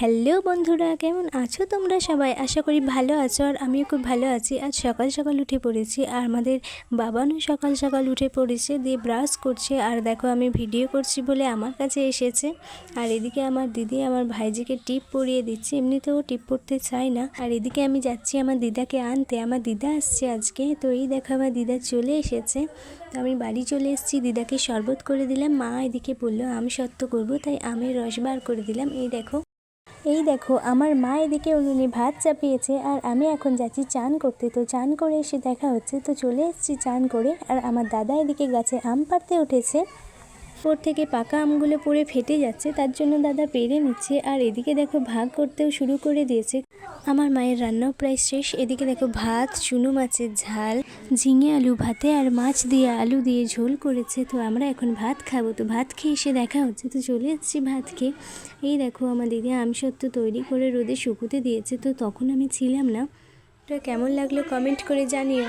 Hello বন্ধুরা, কেমন আছো তোমরা সবাই? আশা করি ভালো আছো আর আমিও খুব ভালো আছি। আজ সকাল সকাল উঠে পড়েছি আর আমাদের বাবানও সকাল সকাল উঠে পড়েছে, দিয়ে ব্রাশ করছে আর দেখো আমি ভিডিও করছি বলে আমার কাছে এসেছে। আর এদিকে আমার দিদি আমার ভাইজিকে টিপ পরিয়ে দিচ্ছে, এমনিতেও টিপ পড়তে চায় না। আর এদিকে আমি যাচ্ছি আমার দিদাকে আনতে, আমার দিদা আসছে আজকে, তো এই দেখো আমার দিদা চলে এসেছে। তো আমি বাড়ি চলে এসেছি, দিদাকে শরবত করে দিলাম, মা এদিকে বলল, আমি সত্য করব, তাই আমের রস বার করে দিলাম। এই দেখো এই দেখো, আমার মা এদিকে উনুনে ভাত চাপিয়েছে আর আমি এখন যাচ্ছি চান করতে। তো চান করে এসে দেখা হচ্ছে। তো চলে এসেছি চান করে আর আমার দাদা এদিকে গাছে আম পাড়তে উঠেছে। ওর থেকে পাকা আমগুলো পড়ে ফেটে যাচ্ছে, তার জন্য দাদা পেরে নিচ্ছে। আর এদিকে দেখো ভাগ করতেও শুরু করে দিয়েছে। আমার মায়ের রান্নাও প্রায় শেষ। এদিকে দেখো ভাত, চুনো মাছের ঝাল, ঝিঙে আলু ভাতে আর মাছ দিয়ে আলু দিয়ে ঝোল করেছে। তো আমরা এখন ভাত খাব। তো ভাত খেয়ে এসে দেখা হচ্ছে। তো চলে এসেছি ভাত খেয়ে। এই দেখো আমার দিদি আমসত্ত্ব তৈরি করে রোদে শুকোতে দিয়েছে। তো তখন আমি ছিলাম না। তো কেমন লাগল কমেন্ট করে জানিও।